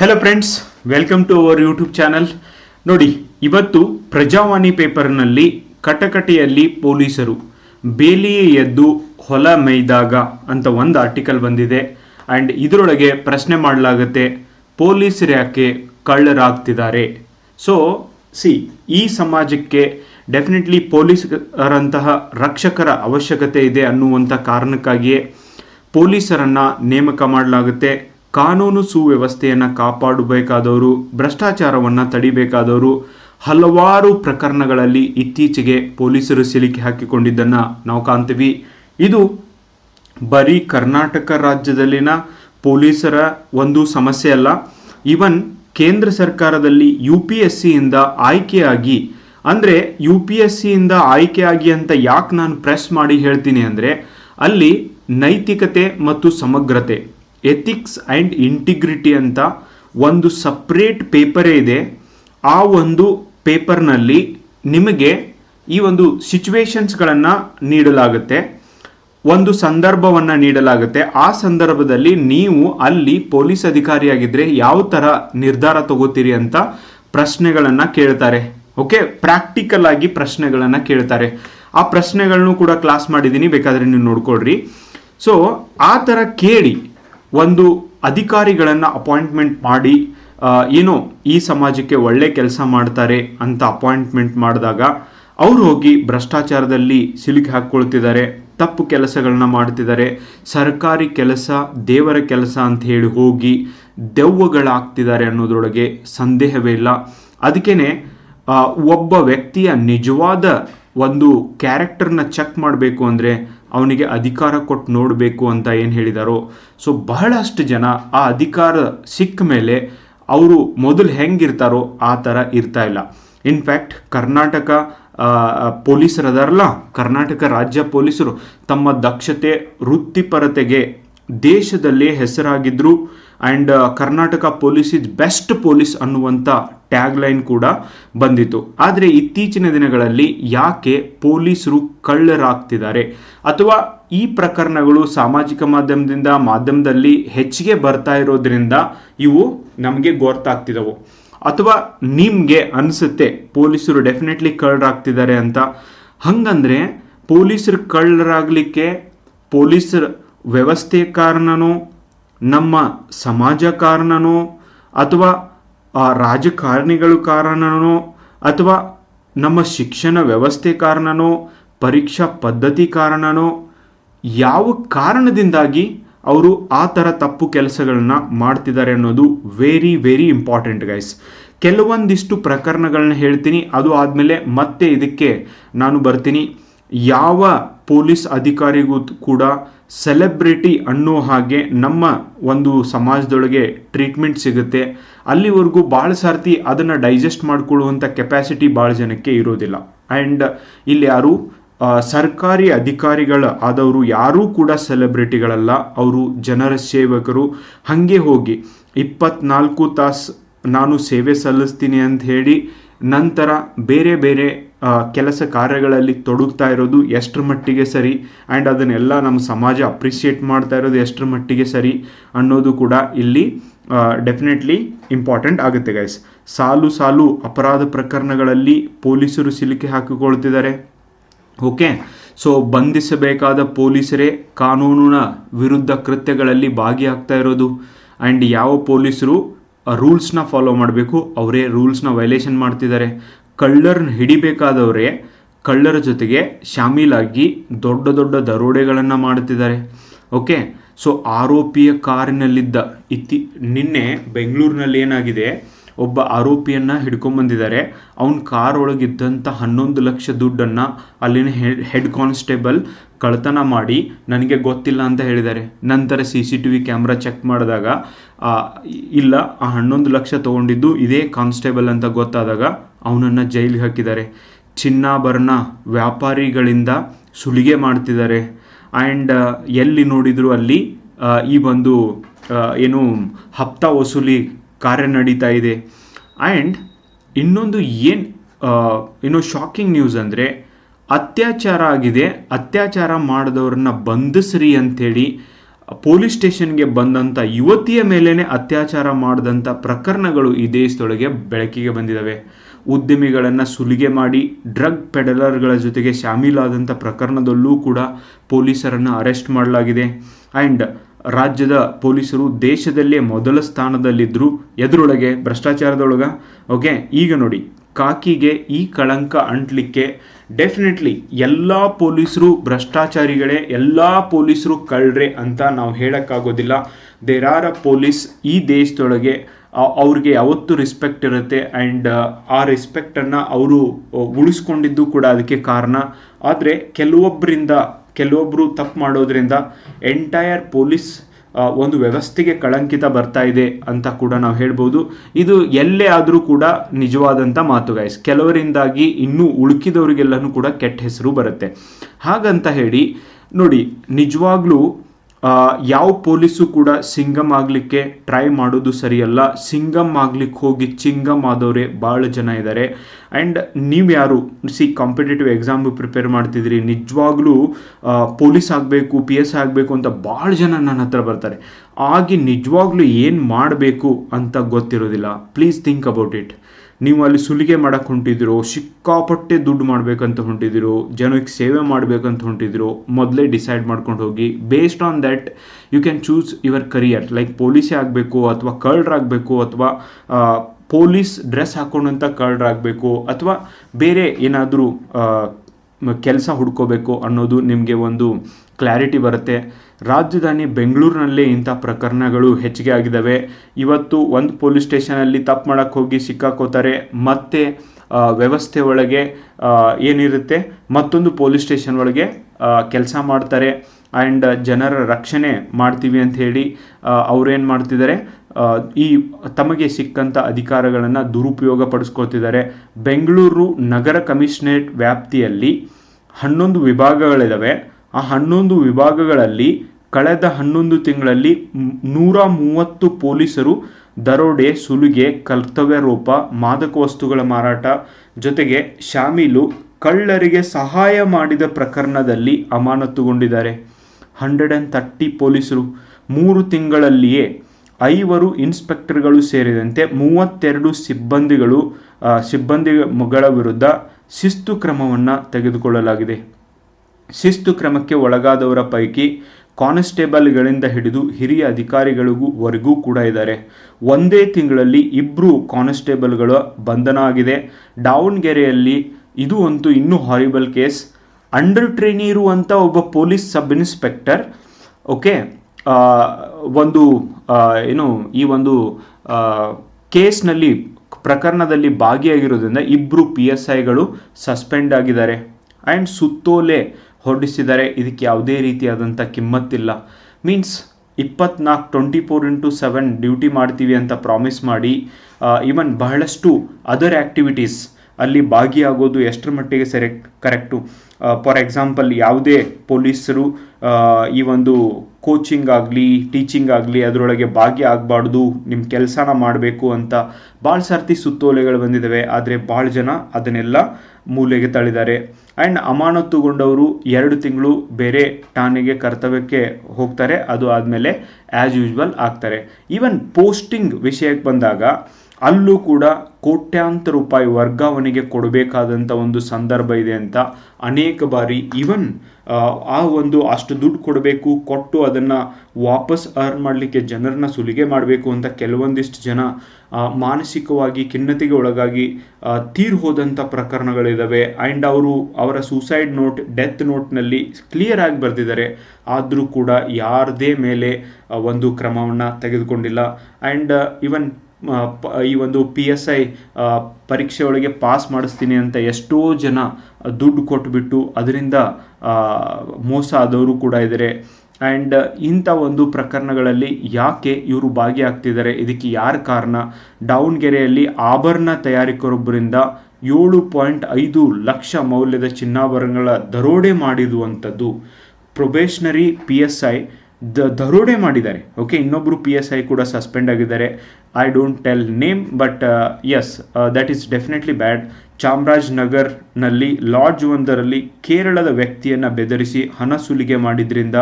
Hello friends welcome to our YouTube channel ನೋಡಿ, ಇವತ್ತು ಪ್ರಜಾವಾಣಿ ಪೇಪರ್ನಲ್ಲಿ ಕಟಕಟೆಯಲ್ಲಿ ಪೊಲೀಸರು ಬೇಲಿಯೇ ಎದ್ದು ಹೊಲ ಮೇಯ್ದಾಗ ಅಂತ ಒಂದು ಆರ್ಟಿಕಲ್ ಬಂದಿದೆ. ಆ್ಯಂಡ್ ಇದರೊಳಗೆ ಪ್ರಶ್ನೆ ಮಾಡಲಾಗುತ್ತೆ, ಪೊಲೀಸರು ಯಾಕೆ ಕಳ್ಳರಾಗ್ತಿದ್ದಾರೆ? ಸೊ ಸಿ ಈ ಸಮಾಜಕ್ಕೆ ಡೆಫಿನೆಟ್ಲಿ ಪೊಲೀಸರಂತಹ ರಕ್ಷಕರ ಅವಶ್ಯಕತೆ ಇದೆ ಅನ್ನುವಂಥ ಕಾರಣಕ್ಕಾಗಿಯೇ ಪೊಲೀಸರನ್ನು ನೇಮಕ ಮಾಡಲಾಗುತ್ತೆ. ಕಾನೂನು ಸುವ್ಯವಸ್ಥೆಯನ್ನು ಕಾಪಾಡಬೇಕಾದವರು, ಭ್ರಷ್ಟಾಚಾರವನ್ನು ತಡಿಬೇಕಾದವರು ಹಲವಾರು ಪ್ರಕರಣಗಳಲ್ಲಿ ಇತ್ತೀಚೆಗೆ ಪೊಲೀಸರು ಸಿಲುಕಿ ಹಾಕಿಕೊಂಡಿದ್ದನ್ನು ನಾವು ಕಾಣ್ತೀವಿ. ಇದು ಬರೀ ಕರ್ನಾಟಕ ರಾಜ್ಯದಲ್ಲಿನ ಪೊಲೀಸರ ಒಂದು ಸಮಸ್ಯೆ ಅಲ್ಲ. ಈವನ್ ಕೇಂದ್ರ ಸರ್ಕಾರದಲ್ಲಿ ಯು ಪಿ ಎಸ್ ಸಿಯಿಂದ ಆಯ್ಕೆಯಾಗಿ, ಅಂದರೆ ಯು ಪಿ ಎಸ್ ಸಿಯಿಂದ ಆಯ್ಕೆಯಾಗಿ ಅಂತ ಯಾಕೆ ನಾನು ಪ್ರೆಸ್ ಮಾಡಿ ಹೇಳ್ತೀನಿ ಅಂದರೆ, ಅಲ್ಲಿ ನೈತಿಕತೆ ಮತ್ತು ಸಮಗ್ರತೆ ಎಥಿಕ್ಸ್ ಆ್ಯಂಡ್ ಇಂಟಿಗ್ರಿಟಿ ಅಂತ ಒಂದು ಸಪ್ರೇಟ್ ಪೇಪರೇ ಇದೆ. ಆ ಒಂದು ಪೇಪರ್ನಲ್ಲಿ ನಿಮಗೆ ಈ ಒಂದು ಸಿಚುವೇಶನ್ಸ್ಗಳನ್ನು ನೀಡಲಾಗುತ್ತೆ. ಒಂದು ಸಂದರ್ಭವನ್ನು ನೀಡಲಾಗುತ್ತೆ. ಆ ಸಂದರ್ಭದಲ್ಲಿ ನೀವು ಅಲ್ಲಿ ಪೊಲೀಸ್ ಅಧಿಕಾರಿಯಾಗಿದ್ದರೆ ಯಾವ ಥರ ನಿರ್ಧಾರ ತಗೋತೀರಿ ಅಂತ ಪ್ರಶ್ನೆಗಳನ್ನು ಕೇಳ್ತಾರೆ. ಓಕೆ ಪ್ರಾಕ್ಟಿಕಲ್ ಆಗಿ ಪ್ರಶ್ನೆಗಳನ್ನು ಕೇಳ್ತಾರೆ. ಆ ಪ್ರಶ್ನೆಗಳನ್ನು ಕೂಡ ಕ್ಲಾಸ್ ಮಾಡಿದ್ದೀನಿ. ಬೇಕಾದರೆ ನೀವು ನೋಡ್ಕೊಳ್ರಿ. ಸೊ ಆ ಥರ ಕೇಳಿ ಒಂದು ಅಧಿಕಾರಿಗಳನ್ನು ಅಪಾಯಿಂಟ್ಮೆಂಟ್ ಮಾಡಿ ಏನು ಈ ಸಮಾಜಕ್ಕೆ ಒಳ್ಳೆ ಕೆಲಸ ಮಾಡ್ತಾರೆ ಅಂತ ಅಪಾಯಿಂಟ್ಮೆಂಟ್ ಮಾಡಿದಾಗ ಅವ್ರು ಹೋಗಿ ಭ್ರಷ್ಟಾಚಾರದಲ್ಲಿ ಸಿಲುಕಿ ಹಾಕ್ಕೊಳ್ತಿದ್ದಾರೆ, ತಪ್ಪು ಕೆಲಸಗಳನ್ನ ಮಾಡ್ತಿದ್ದಾರೆ, ಸರ್ಕಾರಿ ಕೆಲಸ, ದೇವರ ಕೆಲಸ ಅಂತ ಹೇಳಿ ಹೋಗಿ ದೆವ್ವಗಳಾಗ್ತಿದ್ದಾರೆ ಅನ್ನೋದ್ರೊಳಗೆ ಸಂದೇಹವೇ ಇಲ್ಲ. ಅದಕ್ಕೇನೆ ಒಬ್ಬ ವ್ಯಕ್ತಿಯ ನಿಜವಾದ ಒಂದು ಕ್ಯಾರೆಕ್ಟರ್ನ ಚೆಕ್ ಮಾಡಬೇಕು ಅಂದರೆ ಅವನಿಗೆ ಅಧಿಕಾರ ಕೊಟ್ಟು ನೋಡಬೇಕು ಅಂತ ಏನು ಹೇಳಿದಾರೋ. ಸೊ ಬಹಳಷ್ಟು ಜನ ಆ ಅಧಿಕಾರ ಸಿಕ್ಕ ಮೇಲೆ ಅವರು ಮೊದಲು ಹೆಂಗಿರ್ತಾರೋ ಆ ಥರ ಇರ್ತಾ ಇಲ್ಲ. ಇನ್ಫ್ಯಾಕ್ಟ್ ಕರ್ನಾಟಕ ಪೊಲೀಸರದಾರಲ್ಲ, ಕರ್ನಾಟಕ ರಾಜ್ಯ ಪೊಲೀಸರು ತಮ್ಮ ದಕ್ಷತೆ, ವೃತ್ತಿಪರತೆಗೆ ದೇಶದಲ್ಲೇ ಹೆಸರಾಗಿದ್ರು. And Karnataka police is best police ಅನ್ನುವಂಥ ಟ್ಯಾಗ್ ಲೈನ್ ಕೂಡ ಬಂದಿತ್ತು. ಆದರೆ ಇತ್ತೀಚಿನ ದಿನಗಳಲ್ಲಿ ಯಾಕೆ ಪೊಲೀಸರು ಕಳ್ಳರಾಗ್ತಿದ್ದಾರೆ? ಅಥವಾ ಈ ಪ್ರಕರಣಗಳು ಸಾಮಾಜಿಕ ಮಾಧ್ಯಮದಿಂದ, ಮಾಧ್ಯಮದಲ್ಲಿ ಹೆಚ್ಚಿಗೆ ಬರ್ತಾ ಇರೋದ್ರಿಂದ ಇವು ನಮಗೆ ಗೊತ್ತಾಗ್ತಿದವು. ಅಥವಾ ನಿಮಗೆ ಅನಿಸುತ್ತೆ ಪೊಲೀಸರು ಡೆಫಿನೆಟ್ಲಿ ಕಳ್ಳರಾಗ್ತಿದ್ದಾರೆ ಅಂತ? ಹಂಗಂದ್ರೆ ಪೊಲೀಸರು ಕಳ್ಳರಾಗಲಿಕ್ಕೆ ಪೊಲೀಸರ ವ್ಯವಸ್ಥೆ ಕಾರಣನೋ ನಮ್ಮ ಸಮಾಜ ಕಾರಣನೋ ಅಥವಾ ಆ ರಾಜಕಾರಣಿಗಳು ಕಾರಣನೋ ಅಥವಾ ನಮ್ಮ ಶಿಕ್ಷಣ ವ್ಯವಸ್ಥೆ ಕಾರಣನೋ, ಪರೀಕ್ಷಾ ಪದ್ಧತಿ ಕಾರಣನೋ, ಯಾವ ಕಾರಣದಿಂದಾಗಿ ಅವರು ಆ ಥರ ತಪ್ಪು ಕೆಲಸಗಳನ್ನ ಮಾಡ್ತಿದ್ದಾರೆ ಅನ್ನೋದು ವೆರಿ ವೆರಿ ಇಂಪಾರ್ಟೆಂಟ್ ಗೈಸ್ ಕೆಲವೊಂದಿಷ್ಟು ಪ್ರಕರಣಗಳನ್ನ ಹೇಳ್ತೀನಿ, ಅದು ಆದಮೇಲೆ ಮತ್ತೆ ಇದಕ್ಕೆ ನಾನು ಬರ್ತೀನಿ. ಯಾವ ಪೊಲೀಸ್ ಅಧಿಕಾರಿಗೂ ಕೂಡ ಸೆಲೆಬ್ರಿಟಿ ಅನ್ನೋ ಹಾಗೆ ನಮ್ಮ ಒಂದು ಸಮಾಜದೊಳಗೆ ಟ್ರೀಟ್ಮೆಂಟ್ ಸಿಗುತ್ತೆ. ಅಲ್ಲಿವರೆಗೂ ಭಾಳ ಸಾರ್ತಿ ಅದನ್ನು ಡೈಜೆಸ್ಟ್ ಮಾಡಿಕೊಳ್ಳುವಂಥ ಕೆಪ್ಯಾಸಿಟಿ ಭಾಳ ಜನಕ್ಕೆ ಇರೋದಿಲ್ಲ. ಆ್ಯಂಡ್ ಇಲ್ಲಿ ಯಾರು ಸರ್ಕಾರಿ ಅಧಿಕಾರಿಗಳ ಆದವರು ಯಾರೂ ಕೂಡ ಸೆಲೆಬ್ರಿಟಿಗಳಲ್ಲ. ಅವರು ಜನರ ಸೇವಕರು. ಹಾಗೆ ಹೋಗಿ ಇಪ್ಪತ್ನಾಲ್ಕು ತಾಸು ನಾನು ಸೇವೆ ಸಲ್ಲಿಸ್ತೀನಿ ಅಂತ ಹೇಳಿ ನಂತರ ಬೇರೆ ಬೇರೆ ಕೆಲಸ ಕಾರ್ಯಗಳಲ್ಲಿ ತೊಡಗ್ತಾ ಇರೋದು ಎಷ್ಟರ ಮಟ್ಟಿಗೆ ಸರಿ? ಆ್ಯಂಡ್ ಅದನ್ನೆಲ್ಲ ನಮ್ಮ ಸಮಾಜ ಅಪ್ರಿಷಿಯೇಟ್ ಮಾಡ್ತಾ ಇರೋದು ಎಷ್ಟರ ಮಟ್ಟಿಗೆ ಸರಿ ಅನ್ನೋದು ಕೂಡ ಇಲ್ಲಿ ಡೆಫಿನೆಟ್ಲಿ ಇಂಪಾರ್ಟೆಂಟ್ ಆಗುತ್ತೆ ಗೈಸ್ ಸಾಲು ಸಾಲು ಅಪರಾಧ ಪ್ರಕರಣಗಳಲ್ಲಿ ಪೊಲೀಸರು ಸಿಲುಕಿ ಹಾಕಿಕೊಳ್ತಿದ್ದಾರೆ. ಓಕೆ ಸೊ ಬಂಧಿಸಬೇಕಾದ ಪೊಲೀಸರೇ ಕಾನೂನಿನ ವಿರುದ್ಧ ಕೃತ್ಯಗಳಲ್ಲಿ ಭಾಗಿಯಾಗ್ತಾ ಇರೋದು. ಆ್ಯಂಡ್ ಯಾವ ಪೊಲೀಸರು ರೂಲ್ಸ್ನ ಫಾಲೋ ಮಾಡಬೇಕು, ಅವರೇ ರೂಲ್ಸ್ನ ವೈಲೇಷನ್ ಮಾಡ್ತಿದ್ದಾರೆ. ಕಳ್ಳರನ್ನ ಹಿಡಿಬೇಕಾದವರೇ ಕಳ್ಳರ ಜೊತೆಗೆ ಶಾಮೀಲಾಗಿ ದೊಡ್ಡ ದೊಡ್ಡ ದರೋಡೆಗಳನ್ನು ಮಾಡ್ತಿದ್ದಾರೆ ಓಕೆ? ಸೊ, ಆರೋಪಿಯ ಕಾರಿನಲ್ಲಿದ್ದ ಇತ್ತಿ, ನಿನ್ನೆ ಬೆಂಗಳೂರಿನಲ್ಲಿ ಏನಾಗಿದೆ? ಒಬ್ಬ ಆರೋಪಿಯನ್ನು ಹಿಡ್ಕೊಂಬಂದಿದ್ದಾರೆ. ಅವನ ಕಾರ್ ಒಳಗಿದ್ದಂಥ ಹನ್ನೊಂದು ಲಕ್ಷ ದುಡ್ಡನ್ನು ಅಲ್ಲಿನ ಹೆಡ್ ಹೆಡ್ ಕಾನ್ಸ್ಟೇಬಲ್ ಕಳ್ತನ ಮಾಡಿ ನನಗೆ ಗೊತ್ತಿಲ್ಲ ಅಂತ ಹೇಳಿದ್ದಾರೆ. ನಂತರ C C T V camera check ಮಾಡಿದಾಗ ಇಲ್ಲ, ಆ ಹನ್ನೊಂದು ಲಕ್ಷ ತೊಗೊಂಡಿದ್ದು ಇದೇ ಕಾನ್ಸ್ಟೇಬಲ್ ಅಂತ ಗೊತ್ತಾದಾಗ ಅವನನ್ನು ಜೈಲಿಗೆ ಹಾಕಿದ್ದಾರೆ. ಚಿನ್ನಾಭರಣ ವ್ಯಾಪಾರಿಗಳಿಂದ ಸುಲಿಗೆ ಮಾಡ್ತಿದ್ದಾರೆ. ಆ್ಯಂಡ್ ಎಲ್ಲಿ ನೋಡಿದರೂ ಅಲ್ಲಿ ಈ ಒಂದು ಏನು, ಹಪ್ತಾ ವಸೂಲಿ ಕಾರ್ಯ ನಡೀತಾ ಇದೆ. ಆ್ಯಂಡ್ ಇನ್ನೊಂದು ಏನು ಏನು ಶಾಕಿಂಗ್ ನ್ಯೂಸ್ ಅಂದರೆ, ಅತ್ಯಾಚಾರ ಆಗಿದೆ. ಅತ್ಯಾಚಾರ ಮಾಡಿದವ್ರನ್ನ ಬಂಧಿಸ್ರಿ ಅಂಥೇಳಿ, ಪೊಲೀಸ್ ಸ್ಟೇಷನ್ಗೆ ಬಂದಂಥ ಯುವತಿಯ ಮೇಲೇ ಅತ್ಯಾಚಾರ ಮಾಡಿದಂಥ ಪ್ರಕರಣಗಳು ಈ ದೇಶದೊಳಗೆ ಬೆಳಕಿಗೆ ಬಂದಿದ್ದಾವೆ ಉದ್ಯಮಿಗಳನ್ನು ಸುಲಿಗೆ ಮಾಡಿ ಡ್ರಗ್ ಪೆಡಲರ್ಗಳ ಜೊತೆಗೆ ಶಾಮೀಲಾದಂಥ ಪ್ರಕರಣದಲ್ಲೂ ಕೂಡ ಪೊಲೀಸರನ್ನು ಅರೆಸ್ಟ್ ಮಾಡಲಾಗಿದೆ. ಆ್ಯಂಡ್ ರಾಜ್ಯದ ಪೊಲೀಸರು ದೇಶದಲ್ಲೇ ಮೊದಲ ಸ್ಥಾನದಲ್ಲಿದ್ದರು ಎದುರೊಳಗೆ ಭ್ರಷ್ಟಾಚಾರದೊಳಗ. ಓಕೆ, ಈಗ ನೋಡಿ, ಕಾಕಿಗೆ ಈ ಕಳಂಕ ಅಂಟ್ಲಿಕ್ಕೆ ಡೆಫಿನೆಟ್ಲಿ ಎಲ್ಲ ಪೊಲೀಸರು ಭ್ರಷ್ಟಾಚಾರಿಗಳೇ, ಎಲ್ಲ ಪೊಲೀಸರು ಕಳ್ರೆ ಅಂತ ನಾವು ಹೇಳೋಕ್ಕಾಗೋದಿಲ್ಲ. ದೇರ್ ಆರ್ ಅ ಪೊಲೀಸ್ ಈ ದೇಶದೊಳಗೆ ಅವ್ರಿಗೆ ಯಾವತ್ತೂ ರೆಸ್ಪೆಕ್ಟ್ ಇರುತ್ತೆ ಆ್ಯಂಡ್ ಆ ರೆಸ್ಪೆಕ್ಟನ್ನು ಅವರು ಉಳಿಸ್ಕೊಂಡಿದ್ದು ಕೂಡ ಅದಕ್ಕೆ ಕಾರಣ. ಆದರೆ ಕೆಲವೊಬ್ಬರಿಂದ ಕೆಲವೊಬ್ಬರು ತಪ್ಪು ಮಾಡೋದ್ರಿಂದ ಎಂಟೈರ್ ಪೊಲೀಸ್ ಒಂದು ವ್ಯವಸ್ಥೆಗೆ ಕಳಂಕಿತ ಬರ್ತಾ ಇದೆ ಅಂತ ಕೂಡ ನಾವು ಹೇಳ್ಬೋದು. ಇದು ಎಲ್ಲೇ ಆದರೂ ಕೂಡ ನಿಜವಾದಂಥ ಮಾತು ಗೈಸ್ ಕೆಲವರಿಂದಾಗಿ ಇನ್ನೂ ಉಳುಕಿದವರಿಗೆಲ್ಲನೂ ಕೂಡ ಕೆಟ್ಟ ಹೆಸರು ಬರುತ್ತೆ. ಹಾಗಂತ ಹೇಳಿ, ನೋಡಿ, ನಿಜವಾಗ್ಲೂ ಯಾವ ಪೊಲೀಸು ಕೂಡ ಸಿಂಗಮ್ ಆಗಲಿಕ್ಕೆ ಟ್ರೈ ಮಾಡೋದು ಸರಿಯಲ್ಲ. ಸಿಂಗಮ್ ಆಗ್ಲಿಕ್ಕೆ ಹೋಗಿ ಚಿಂಗಮ್ ಆದವರೇ ಭಾಳ ಜನ ಇದ್ದಾರೆ ಆ್ಯಂಡ್ ನೀವು ಯಾರು? ಸಿ ಕಾಂಪಿಟೇಟಿವ್ ಎಕ್ಸಾಮ್ಗೆ ಪ್ರಿಪೇರ್ ಮಾಡ್ತಿದ್ದೀರಿ ನಿಜವಾಗ್ಲೂ ಪೊಲೀಸ್ ಆಗಬೇಕು, ಪಿ ಎಸ್ ಆಗಬೇಕು ಅಂತ ಭಾಳ ಜನ ನನ್ನ ಹತ್ರ ಬರ್ತಾರೆ. ಆಗಿ ನಿಜವಾಗ್ಲೂ ಏನು ಮಾಡಬೇಕು ಅಂತ ಗೊತ್ತಿರೋದಿಲ್ಲ. ಪ್ಲೀಸ್ ಥಿಂಕ್ ಅಬೌಟ್ ಇಟ್ ನೀವು ಅಲ್ಲಿ ಸುಲಿಗೆ ಮಾಡಕ್ಕೆ ಹೊಂಟಿದ್ದೀರೋ ಸಿಕ್ಕಾಪಟ್ಟೆ ದುಡ್ಡು ಮಾಡಬೇಕಂತ ಹೊಂಟಿದ್ದೀರೋ ಜನಕ್ಕೆ ಸೇವೆ ಮಾಡಬೇಕಂತ ಹೊಂಟಿದ್ರು ಮೊದಲೇ ಡಿಸೈಡ್ ಮಾಡ್ಕೊಂಡು ಹೋಗಿ based on that you can choose your career like ಪೊಲೀಸೇ ಆಗಬೇಕು ಅಥವಾ ಕಳ್ಳರಾಗಬೇಕು ಅಥವಾ ಪೊಲೀಸ್ ಡ್ರೆಸ್ ಹಾಕೊಂಡಂಥ ಕಳ್ಳರಾಗಬೇಕು ಅಥವಾ ಬೇರೆ ಏನಾದರೂ ಕೆಲಸ ಹುಡ್ಕೋಬೇಕು ಅನ್ನೋದು ನಿಮಗೆ ಒಂದು ಕ್ಲಾರಿಟಿ ಬರುತ್ತೆ. ರಾಜಧಾನಿ ಬೆಂಗಳೂರಿನಲ್ಲೇ ಇಂಥ ಪ್ರಕರಣಗಳು ಹೆಚ್ಚಿಗೆ ಆಗಿದ್ದಾವೆ ಇವತ್ತು ಒಂದು ಪೊಲೀಸ್ ಸ್ಟೇಷನಲ್ಲಿ ತಪ್ಪು ಮಾಡೋಕ್ಕೆ ಹೋಗಿ ಸಿಕ್ಕಾಕೋತಾರೆ. ಮತ್ತೆ ವ್ಯವಸ್ಥೆ ಒಳಗೆ ಏನಿರುತ್ತೆ? ಮತ್ತೊಂದು ಪೊಲೀಸ್ ಸ್ಟೇಷನ್ ಒಳಗೆ ಕೆಲಸ ಮಾಡ್ತಾರೆ. ಆ್ಯಂಡ್ ಜನರ ರಕ್ಷಣೆ ಮಾಡ್ತೀವಿ ಅಂತ ಹೇಳಿ ಅವ್ರೇನು ಮಾಡ್ತಿದ್ದಾರೆ? ಈ ತಮಗೆ ಸಿಕ್ಕಂಥ ಅಧಿಕಾರಗಳನ್ನು ದುರುಪಯೋಗ ಪಡಿಸ್ಕೋತಿದ್ದಾರೆ ಬೆಂಗಳೂರು ನಗರ ಕಮಿಷನರೇಟ್ ವ್ಯಾಪ್ತಿಯಲ್ಲಿ ಹನ್ನೊಂದು ವಿಭಾಗಗಳಿದ್ದಾವೆ ಆ ಹನ್ನೊಂದು ವಿಭಾಗಗಳಲ್ಲಿ ಕಳೆದ ಹನ್ನೊಂದು ತಿಂಗಳಲ್ಲಿ ನೂರ ಮೂವತ್ತು ಪೊಲೀಸರು ದರೋಡೆ, ಸುಲಿಗೆ ಕರ್ತವ್ಯ ರೂಪ ಮಾದಕ ವಸ್ತುಗಳ ಮಾರಾಟ ಜೊತೆಗೆ ಶಾಮೀಲು ಕಳ್ಳರಿಗೆ ಸಹಾಯ ಮಾಡಿದ ಪ್ರಕರಣದಲ್ಲಿ ಅಮಾನತುಗೊಂಡಿದ್ದಾರೆ. ಹಂಡ್ರೆಡ್ ಆ್ಯಂಡ್ ಥರ್ಟಿ ಪೊಲೀಸರು ಮೂರು ತಿಂಗಳಲ್ಲಿಯೇ ಐವರು ಇನ್ಸ್ಪೆಕ್ಟರ್ಗಳು ಸೇರಿದಂತೆ ಮೂವತ್ತೆರಡು ಸಿಬ್ಬಂದಿಗಳು ಸಿಬ್ಬಂದಿಗಳ ವಿರುದ್ಧ ಶಿಸ್ತು ಕ್ರಮವನ್ನು ತೆಗೆದುಕೊಳ್ಳಲಾಗಿದೆ. ಶಿಸ್ತು ಕ್ರಮಕ್ಕೆ ಒಳಗಾದವರ ಪೈಕಿ ಕಾನ್ಸ್ಟೇಬಲ್ಗಳಿಂದ ಹಿಡಿದು ಹಿರಿಯ ಅಧಿಕಾರಿಗಳಿಗೂ ವರೆಗೂ ಕೂಡ ಇದ್ದಾರೆ. ಒಂದೇ ತಿಂಗಳಲ್ಲಿ ಇಬ್ಬರು ಕಾನ್ಸ್ಟೇಬಲ್ಗಳ ಬಂಧನ ಆಗಿದೆ. ದಾವಣಗೆರೆಯಲ್ಲಿ ಇದು ಅಂತೂ ಇನ್ನೂ ಹಾರಿಬಲ್ ಕೇಸ್ ಅಂಡರ್ ಟ್ರೈನಿ ಇರುವಂಥ ಒಬ್ಬ ಪೊಲೀಸ್ ಸಬ್ ಇನ್ಸ್ಪೆಕ್ಟರ್ ಓಕೆ ಒಂದು ಏನು, ಈ ಒಂದು ಕೇಸ್ನಲ್ಲಿ, ಪ್ರಕರಣದಲ್ಲಿ ಭಾಗಿಯಾಗಿರೋದ್ರಿಂದ ಇಬ್ಬರು ಪಿ ಎಸ್ ಐಗಳು ಸಸ್ಪೆಂಡ್ ಆಗಿದ್ದಾರೆ. ಆ್ಯಂಡ್ ಸುತ್ತೋಲೆ ಹೊರಡಿಸಿದ್ದಾರೆ. ಇದಕ್ಕೆ ಯಾವುದೇ ರೀತಿಯಾದಂಥ ಕಿಮ್ಮತ್ತಿಲ್ಲ. ಮೀನ್ಸ್, ಇಪ್ಪತ್ನಾಲ್ಕು twenty four into seven duty ಮಾಡ್ತೀವಿ ಅಂತ ಪ್ರಾಮಿಸ್ ಮಾಡಿ ಈವನ್ ಬಹಳಷ್ಟು ಅದರ್ ಆ್ಯಕ್ಟಿವಿಟೀಸ್ ಅಲ್ಲಿ ಭಾಗಿಯಾಗೋದು ಎಷ್ಟರ ಮಟ್ಟಿಗೆ ಸರಿ ಕರೆಕ್ಟು ಫಾರ್ ಎಕ್ಸಾಂಪಲ್ ಯಾವುದೇ ಪೊಲೀಸರು ಈ ಒಂದು ಕೋಚಿಂಗ್ ಆಗಲಿ ಟೀಚಿಂಗ್ ಆಗಲಿ ಅದರೊಳಗೆ ಭಾಗಿಯಾಗಬಾರ್ದು ನಿಮ್ಮ ಕೆಲಸನ ಮಾಡಬೇಕು ಅಂತ ಭಾಳ ಸರ್ತಿ ಸುತ್ತೋಲೆಗಳು ಬಂದಿದ್ದಾವೆ ಆದರೆ ಭಾಳ ಜನ ಅದನ್ನೆಲ್ಲ ಮೂಲೆಗೆ ತಳಿದ್ದಾರೆ ಆ್ಯಂಡ್ ಅಮಾನತುಗೊಂಡವರು ಎರಡು ತಿಂಗಳು ಬೇರೆ ಠಾಣೆಗೆ ಕರ್ತವ್ಯಕ್ಕೆ ಹೋಗ್ತಾರೆ. ಅದು ಆದಮೇಲೆ ಆ್ಯಸ್ ಯೂಶ್ವಲ್ ಆಗ್ತಾರೆ. ಈವನ್ ಪೋಸ್ಟಿಂಗ್ ವಿಷಯಕ್ಕೆ ಬಂದಾಗ ಅಲ್ಲೂ ಕೂಡ ಕೋಟ್ಯಾಂತರ ರೂಪಾಯಿ ವರ್ಗಾವಣೆಗೆ ಕೊಡಬೇಕಾದಂಥ ಒಂದು ಸಂದರ್ಭ ಇದೆ ಅಂತ ಅನೇಕ ಬಾರಿ ಈವನ್ ಆ ಒಂದು ಅಷ್ಟು ದುಡ್ಡು ಕೊಡಬೇಕು, ಕೊಟ್ಟು ಅದನ್ನು ವಾಪಸ್ ಅರ್ನ್ ಮಾಡಲಿಕ್ಕೆ ಜನರನ್ನ ಸುಲಿಗೆ ಮಾಡಬೇಕು ಅಂತ ಕೆಲವೊಂದಿಷ್ಟು ಜನ ಮಾನಸಿಕವಾಗಿ ಖಿನ್ನತೆಗೆ ಒಳಗಾಗಿ ತೀರು ಹೋದಂಥ ಪ್ರಕರಣಗಳಿದ್ದಾವೆ ಆ್ಯಂಡ್ ಅವರು ಅವರ ಸೂಸೈಡ್ ನೋಟ್ ಡೆತ್ ನೋಟ್ನಲ್ಲಿ ಕ್ಲಿಯರ್ ಆಗಿ ಬರೆದಿದ್ದಾರೆ. ಆದರೂ ಕೂಡ ಯಾರದೇ ಮೇಲೆ ಒಂದು ಕ್ರಮವನ್ನು ತೆಗೆದುಕೊಂಡಿಲ್ಲ. ಆ್ಯಂಡ್ ಈವನ್ ಈ ಒಂದು ಪಿ ಎಸ್ ಐ ಪರೀಕ್ಷೆಯೊಳಗೆ ಪಾಸ್ ಮಾಡಿಸ್ತೀನಿ ಅಂತ ಎಷ್ಟೋ ಜನ ದುಡ್ಡು ಕೊಟ್ಟುಬಿಟ್ಟು ಅದರಿಂದ ಮೋಸ ಆದವರು ಕೂಡ ಇದ್ದಾರೆ ಆ್ಯಂಡ್ ಇಂಥ ಒಂದು ಪ್ರಕರಣಗಳಲ್ಲಿ ಯಾಕೆ ಇವರು ಭಾಗಿಯಾಗ್ತಿದ್ದಾರೆ ಇದಕ್ಕೆ ಯಾರು ಕಾರಣ? ದಾವಣಗೆರೆಯಲ್ಲಿ ಆಭರಣ ತಯಾರಿಕರೊಬ್ಬರಿಂದ ಏಳು ಪಾಯಿಂಟ್ ಐದು ಲಕ್ಷ ಮೌಲ್ಯದ ಚಿನ್ನಾಭರಣಗಳ ದರೋಡೆ ಮಾಡಿರುವಂಥದ್ದು. Probationary P S I the ದರೋಡೆ ಮಾಡಿದ್ದಾರೆ. ಓಕೆ ಇನ್ನೊಬ್ಬರು ಪಿ ಎಸ್ ಐ ಕೂಡ ಸಸ್ಪೆಂಡ್ ಆಗಿದ್ದಾರೆ. I don't tell name but yes that is definitely bad ಚಾಮರಾಜನಗರ್ನಲ್ಲಿ lodge ಒಂದರಲ್ಲಿ ಕೇರಳದ ವ್ಯಕ್ತಿಯನ್ನು ಬೆದರಿಸಿ ಹಣ ಸುಲಿಗೆ ಮಾಡಿದ್ರಿಂದ